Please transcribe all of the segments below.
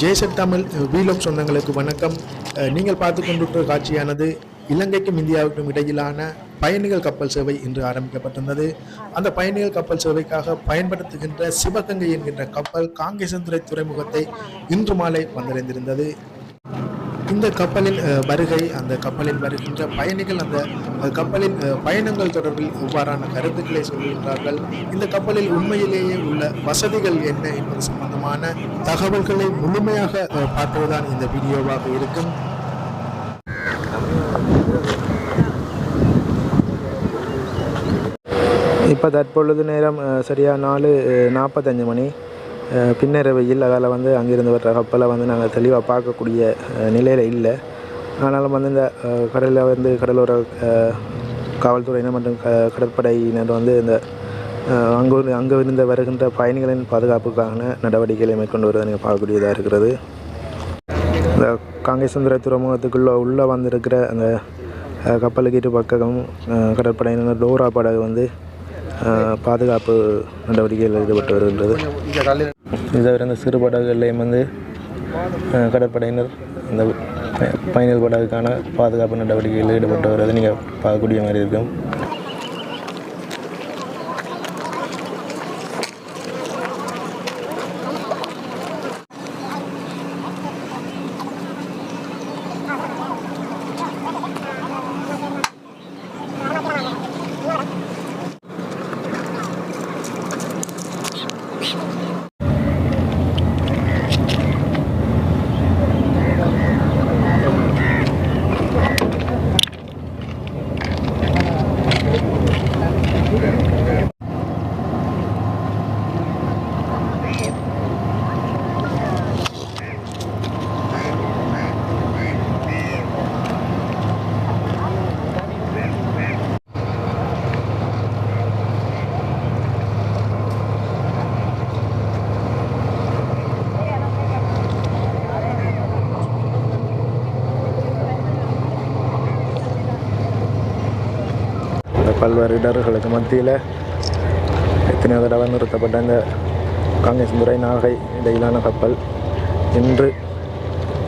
ஜேசட் தமிழ் வீலோக் சொந்தங்களுக்கு வணக்கம். நீங்கள் பார்த்து கொண்டிருக்கிற காட்சியானது இலங்கைக்கும் இந்தியாவுக்கும் இடையிலான பயணிகள் கப்பல் சேவை இன்று ஆரம்பிக்கப்பட்டிருந்தது. அந்த பயணிகள் கப்பல் சேவைக்காக பயன்படுத்துகின்ற சிவகங்கை என்கின்ற கப்பல் காங்கேசந்துறை துறைமுகத்தை இன்று மாலை வந்தடைந்திருந்தது. இந்த கப்பலில் வருகை அந்த கப்பலில் வருகின்ற பயணிகள் அந்த கப்பலின் பயணங்கள் தொடர்பில் எவ்வாறான கருத்துக்களை சொல்கின்றார்கள். இந்த கப்பலில் உண்மையிலேயே உள்ள வசதிகள் என்ன என்பது சம்பந்தமான தகவல்களை முழுமையாக பார்ப்பதுதான் இந்த வீடியோவாக இருக்கும். இப்போ தற்பொழுது நேரம் சரியாக சரியா நாலு நாற்பத்தஞ்சு மணி. பின்னரவையில் அதால் வந்து அங்கிருந்து வர்ற கப்பலை வந்து நாங்கள் தெளிவாக பார்க்கக்கூடிய நிலையில் இல்லை. ஆனாலும் வந்து இந்த கடலில் வந்து கடலோர காவல்துறையினர் மற்றும் க கடற்படையினர் வந்து இந்த அங்கு அங்கு இருந்த வருகின்ற பயணிகளின் பாதுகாப்புக்கான நடவடிக்கைகளை மேற்கொண்டு வருவதை நீங்கள் பார்க்கக்கூடியதாக இருக்கிறது. இந்த காங்கேசந்திர துறைமுகத்துக்குள்ளே உள்ளே வந்திருக்கிற அந்த அஹ், கப்பலுக்கு இரு கடற்படையினர் டோரா படகு வந்து பாதுகாப்பு நடவடிக்கைகள் ஈடுபட்டு வருகின்றது. இதுவரை தவிர இந்த சிறு படகுகள்லையும் வந்து கடற்படையினர் இந்த ப- பயணிகள் படகுக்கான பாதுகாப்பு நடவடிக்கைகளில் ஈடுபட்டு வருவதை நீங்கள் பார்க்கக்கூடிய மாதிரி இருக்கும். பல்வேறு இடர்களுக்கு மத்தியில் எத்தனையோ தடவை நிறுத்தப்பட்ட இந்த காங்கேசந்துறை நாகை இடையிலான கப்பல் இன்று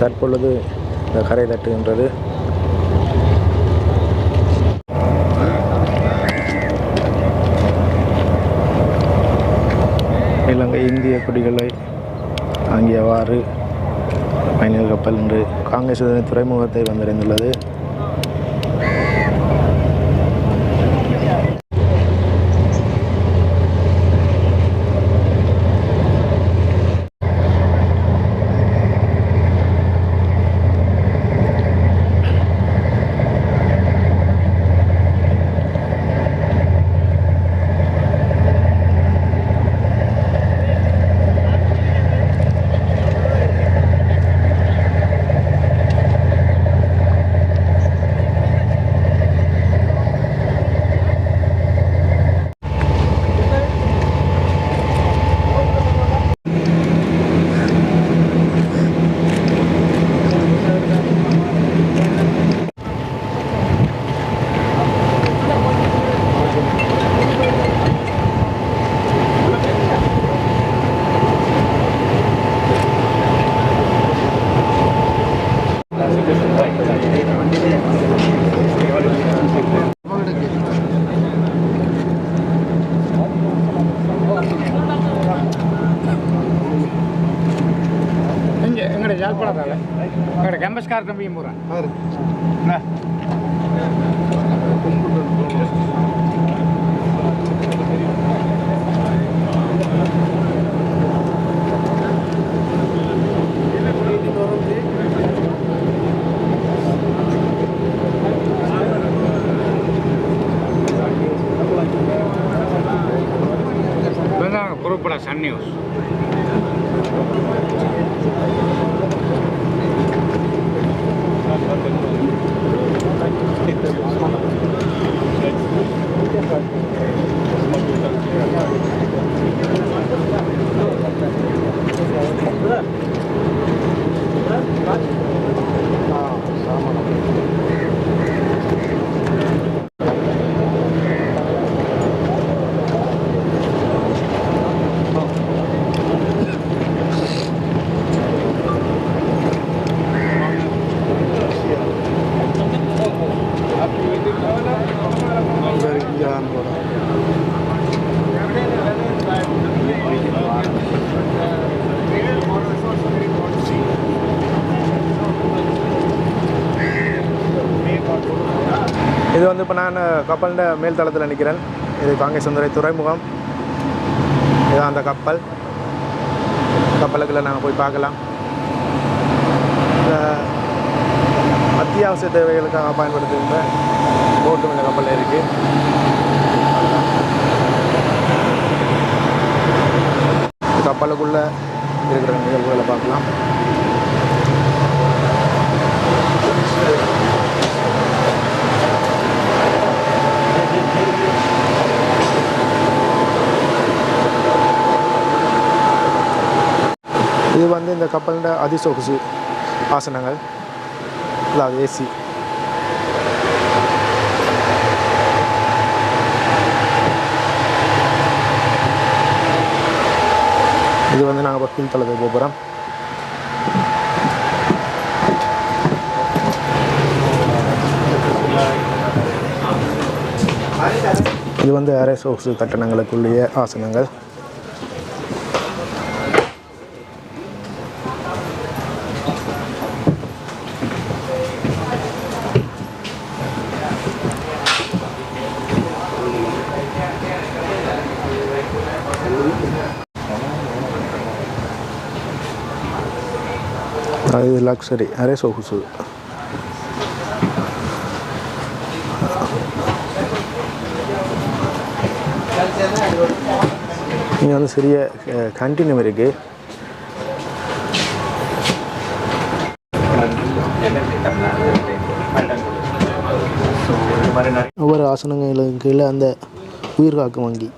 தற்பொழுது இந்த கரை தட்டுகின்றது. இலங்கை இந்திய குடிகளை தாங்கியவாறு பயணிகள் கப்பல் இன்று காங்கேசந்துறை துறைமுகத்தை வந்தடைந்துள்ளது. எங்களோட கேம்பஸ்கார் தம்பியும் போகிறேன் பொறுப்பட சன் நியூஸ் நான் கப்பலின் மேல்தளத்தில் நிற்கிறேன் இது காங்கேசுந்தரை துறைமுகம். இதுதான் அந்த கப்பல். கப்பலுக்குள்ள நாங்கள் போய் பார்க்கலாம். அத்தியாவசிய தேவைகளுக்காக பயன்படுத்துகின்ற போட்டும் இந்த கப்பலில் இருக்குது கப்பலுக்குள்ளே இருக்கிற நிகழ்வுகளை பார்க்கலாம். இந்த கப்பலின் அதிசொகுசு ஆசனங்கள். அதாவது ஏசி இது வந்து நாங்கள் இப்போ கீழ்த்தளத்துக்கு போக போகிறோம் இது வந்து அரை சொகுசு கட்டணங்களுக்குள்ளேய ஆசனங்கள். அது லக்ஸரி அரே சொகுசு இங்கே வந்து சிறிய கண்டினியூம் இருக்குது ஒவ்வொரு ஆசனங்களுக்கு கீழே அந்த உயிர் காக்கும் வங்கி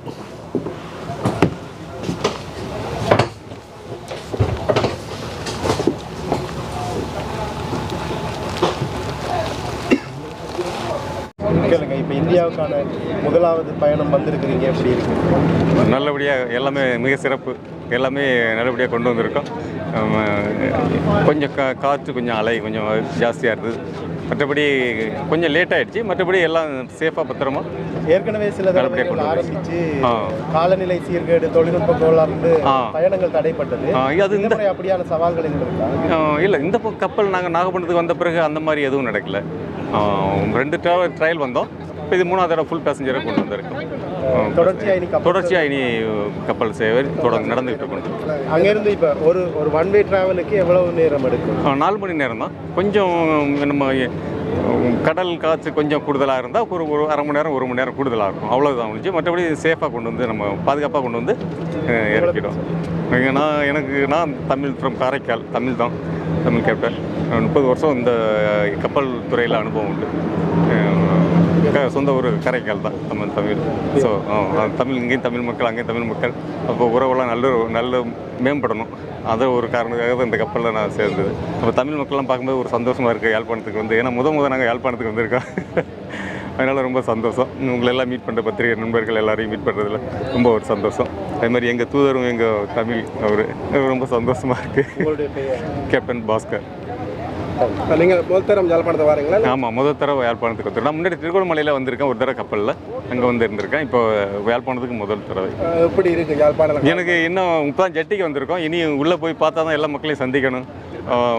கேளுங்க இப்போ இந்தியாவுக்கான முதலாவது பயணம் வந்திருக்கிறீங்க எப்படி இருக்கு? நல்லபடியாக எல்லாமே மிக சிறப்பு. எல்லாமே நல்லபடியாக கொண்டு வந்திருக்கோம். கொஞ்சம் கா காற்று கொஞ்சம் அலை கொஞ்சம் ஜாஸ்தியாக இருந்தது மற்றபடி கொஞ்சம் லேட் ஆயிடுச்சு. மற்றபடி எல்லாம் சேஃபாக பத்திரமா ஏற்கனவே சில கொண்டு ஆரம்பிச்சு. காலநிலை சீர்கேடு தொழில்நுட்ப கோளாறு. பயணங்கள் தடைப்பட்டது. அது இந்த அப்படியான சவால்கள் இல்லை இந்த கப்பல் நாங்கள் நாகப்பட்டினத்துக்கு வந்த பிறகு அந்த மாதிரி எதுவும் நடக்கல. ரெண்டு ட்ராவல் ட்ரையல் வந்தோம். இப்போ இது மூணாவது தடவை ஃபுல் பேசஞ்சரை கொண்டு வந்திருக்கோம் ஆ, தொடர்ச்சியா இனி கப்பல் சேவை தொடர்ந்து நடந்துகிட்டு இருக்கணும் அங்கிருந்து இப்போ ஒரு ஒரு ஒன் வே டிராவலுக்கு எவ்வளவு நேரம் எடுக்கும்? நாலு மணி நேரம் தான். கொஞ்சம் நம்ம கடல் காற்று கொஞ்சம் கூடுதலாக இருந்தால் ஒரு ஒரு அரை மணி நேரம் ஒரு மணி நேரம் கூடுதலாக இருக்கும். அவ்வளோதான் முடிஞ்சு. மற்றபடி சேஃபாக கொண்டு வந்து நம்ம பாதுகாப்பாக கொண்டு வந்து இறக்கிடும் நான் எனக்கு நான் தமிழ் ஃப்ரம் காரைக்கால். தமிழ் தான். தமிழ் கேப்டன் முப்பது வருஷம் இந்த கப்பல் துறையில் அனுபவம் உண்டு. சொந்த ஊர் காரைக்கால் தான் தமிழ் தமிழ். ஸோ தமிழ் இங்கேயும் தமிழ் மக்கள் அங்கேயும் தமிழ் மக்கள். அப்போ உறவெல்லாம் நல்ல நல்ல மேம்படணும். அது ஒரு காரணத்துக்காக தான் இந்த கப்பலில் நான் சேர்ந்தது. அப்போ தமிழ் மக்கள்லாம் பார்க்கும்போது ஒரு சந்தோஷமாக இருக்குது யாழ்ப்பாணத்துக்கு வந்து. ஏன்னா முத முத நாங்கள் யாழ்ப்பாணத்துக்கு வந்திருக்கோம். அதனால் ரொம்ப சந்தோஷம். உங்களை எல்லாம் மீட் பண்ணுற பத்திரிகை நண்பர்கள் எல்லாரையும் மீட் பண்ணுறதுல ரொம்ப ஒரு சந்தோஷம். அதே மாதிரி எங்கள் தூதரும் எங்கள் தமிழ் அவர். ரொம்ப சந்தோஷமாக இருக்குது கேப்டன் பாஸ்கர் நீங்கள் முதல் தரம் ஜலப்பணத்தை வாரீங்களா? ஆமாம் முதல் தடவை யாழ்ப்பாணத்துக்கு வந்துருக்கேன் நான் முன்னாடி திருகோணமலையில் வந்திருக்கேன் ஒரு தடவை கப்பலில். அங்கே வந்து இருந்திருக்கேன் இப்போ யாழ்ப்பாணத்துக்கு முதல் தடவை. எப்படி இருக்கு யாழ்ப்பாணம்? எனக்கு இன்னும் இப்போ ஜட்டிக்கு வந்திருக்கோம். இனி உள்ளே போய் பார்த்தா தான் எல்லா மக்களையும் சந்திக்கணும்.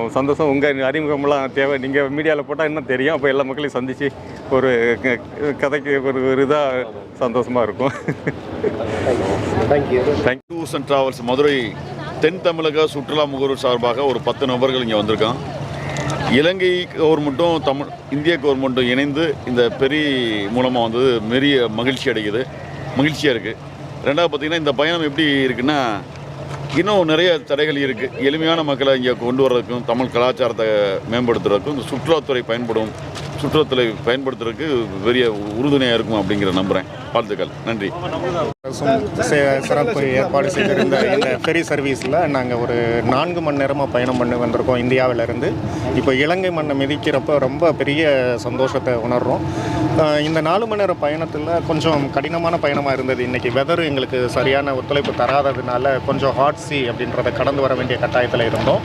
சந்தோஷம். உங்கள் அறிமுகமெல்லாம் தேவை. நீங்கள் மீடியாவில் போட்டால் இன்னும் தெரியும். அப்போ எல்லா மக்களையும் சந்தித்து ஒரு க- கதைக்கு ஒரு ஒரு இதாக சந்தோஷமாக இருக்கும். Thank you thank tours and travels Madurai தென் தமிழக சுற்றுலா முகவர் சார்பாக ஒரு பத்து நபர்கள் இங்கே வந்திருக்கோம் இலங்கை கவர்மெண்ட்டும் தமிழ் இந்திய கவர்மெண்ட்டும் இணைந்து இந்த பெரிய மூலமாக வந்து பெரிய மகிழ்ச்சி அடைக்குது மகிழ்ச்சியாக இருக்குது ரெண்டாவது பார்த்திங்கன்னா இந்த பயணம் எப்படி இருக்குன்னா இன்னும் நிறைய தடைகள் இருக்குது எளிமையான மக்களை இங்கே கொண்டு வர்றதுக்கும் தமிழ் கலாச்சாரத்தை மேம்படுத்துறதுக்கும் இந்த சுற்றுலாத்துறை பயன்படும் சுற்றுலாத்துறை பயன்படுத்துறதுக்கு பெரிய உறுதுணையாக இருக்கும் அப்படிங்கிற நம்புகிறேன் வாழ்த்துக்கள். நன்றி. சிறப்பு ஏற்பாடு செய்திருந்த இந்த ஃபெரி சர்வீஸில் நாங்கள் ஒரு நான்கு மணி நேரமாக பயணம் பண்ணி வந்திருக்கோம் இந்தியாவிலேருந்து. இப்போ இலங்கை மண்ணை மிதிக்கிறப்ப ரொம்ப பெரிய சந்தோஷத்தை உணர்கிறோம் இந்த நாலு மணி நேர பயணத்தில் கொஞ்சம் கடினமான பயணமாக இருந்தது. இன்றைக்கி வெதர் எங்களுக்கு சரியான ஒத்துழைப்பு தராததுனால கொஞ்சம் ஹாட் சி அப்படின்றத கடந்து வர வேண்டிய கட்டாயத்தில் இருந்தோம்.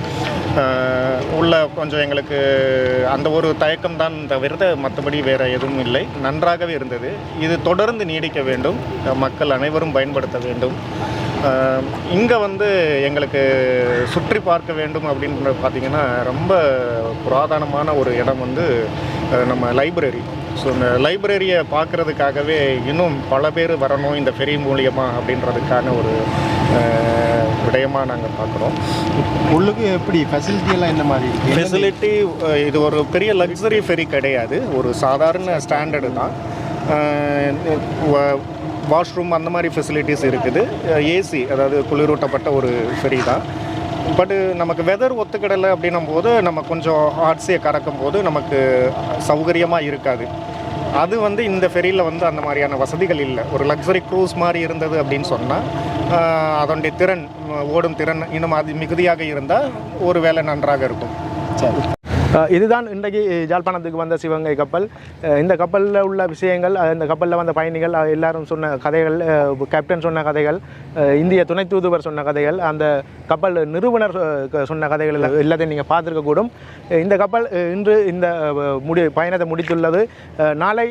உள்ள கொஞ்சம் எங்களுக்கு அந்த ஒரு தயக்கம் தான் தவிர்த்து மற்றபடி வேறு எதுவும் இல்லை. நன்றாகவே இருந்தது. இது தொடர்ந்து நீடிக்க வேண்டும். மக்கள் அனைவரும் பயன்படுத்த வேண்டும். இங்கே வந்து எங்களுக்கு சுற்றி பார்க்க வேண்டும் அப்படின்னு பார்த்தீங்கன்னா ரொம்ப புராதனமான ஒரு இடம் வந்து நம்ம லைப்ரரி. ஸோ இந்த லைப்ரரியை பார்க்குறதுக்காகவே இன்னும் பல பேர் வரணும் இந்த ஃபெரி மூலியமாக அப்படின்றதுக்கான ஒரு விடயமாக நாங்கள் பார்க்குறோம் உள்ளுக்கு எப்படி? ஃபெசிலிட்டி எல்லாம் என்ன மாதிரி ஃபெசிலிட்டி இது ஒரு பெரிய லக்ஸரி ஃபெரி கிடையாது. ஒரு சாதாரண ஸ்டாண்டர்டு தான். வாஷ்ரூம் அந்த மாதிரி ஃபெசிலிட்டிஸ் இருக்குது. ஏசி அதாவது குளிரூட்டப்பட்ட ஒரு ஃபெரி தான். பட்டு நமக்கு வெதர் ஒத்துக்கிடலை அப்படின்னும் போது நம்ம கொஞ்சம் ஆட்சியை கறக்கும் போது நமக்கு சௌகரியமாக இருக்காது. அது வந்து இந்த ஃபெரியில் வந்து அந்த மாதிரியான வசதிகள் இல்லை. ஒரு லக்ஸரி க்ரூஸ் மாதிரி இருந்தது அப்படின்னு சொன்னால் அதனுடைய திறன் ஓடும் திறன் இன்னும் அது மிகுதியாக இருந்தால் ஒரு வேலை நன்றாக இருக்கும். சரி. இதுதான் இன்றைக்கு ஜாழ்ப்பாணத்துக்கு வந்த சிவகங்கை கப்பல். இந்த கப்பலில் உள்ள விஷயங்கள் இந்த கப்பலில் வந்த பயணிகள் எல்லாரும் சொன்ன கதைகள் கேப்டன் சொன்ன கதைகள் இந்திய துணை தூதுவர் சொன்ன கதைகள் அந்த கப்பல் நிறுவனர் க- சொன்ன கதைகள் எல்லாம் எல்லாத்தையும் நீங்கள் பார்த்துருக்கக்கூடும். இந்த கப்பல் இன்று இந்த முடி பயணத்தை முடித்துள்ளது. நாளை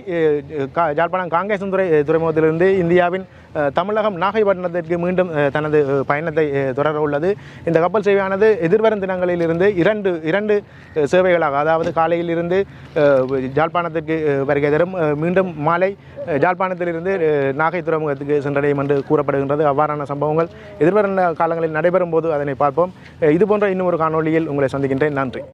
கா ஜாழ்ப்பாணம் காங்கேசன் துறை துறைமுகத்திலிருந்து இந்தியாவின் தமிழகம் நாகைப்பட்டினத்திற்கு மீண்டும் தனது பயணத்தை தொடர உள்ளது. இந்த கப்பல் சேவையானது எதிர்வரும் தினங்களிலிருந்து இரண்டு இரண்டு சேவைகளாக அதாவது காலையிலிருந்து அஹ், ஜாழ்ப்பாணத்திற்கு வருகை தரும் மீண்டும் மாலை ஜாழ்ப்பாணத்திலிருந்து நாகை துறைமுகத்துக்கு சென்றடையும் என்று கூறப்படுகின்றது. அவ்வாறான சம்பவங்கள் எதிர்வரும் காலங்களில் நடைபெறும் போது அதனை பார்ப்போம். இதுபோன்ற இன்னும் ஒரு காணொளியில் உங்களை சந்திக்கின்றேன். நன்றி.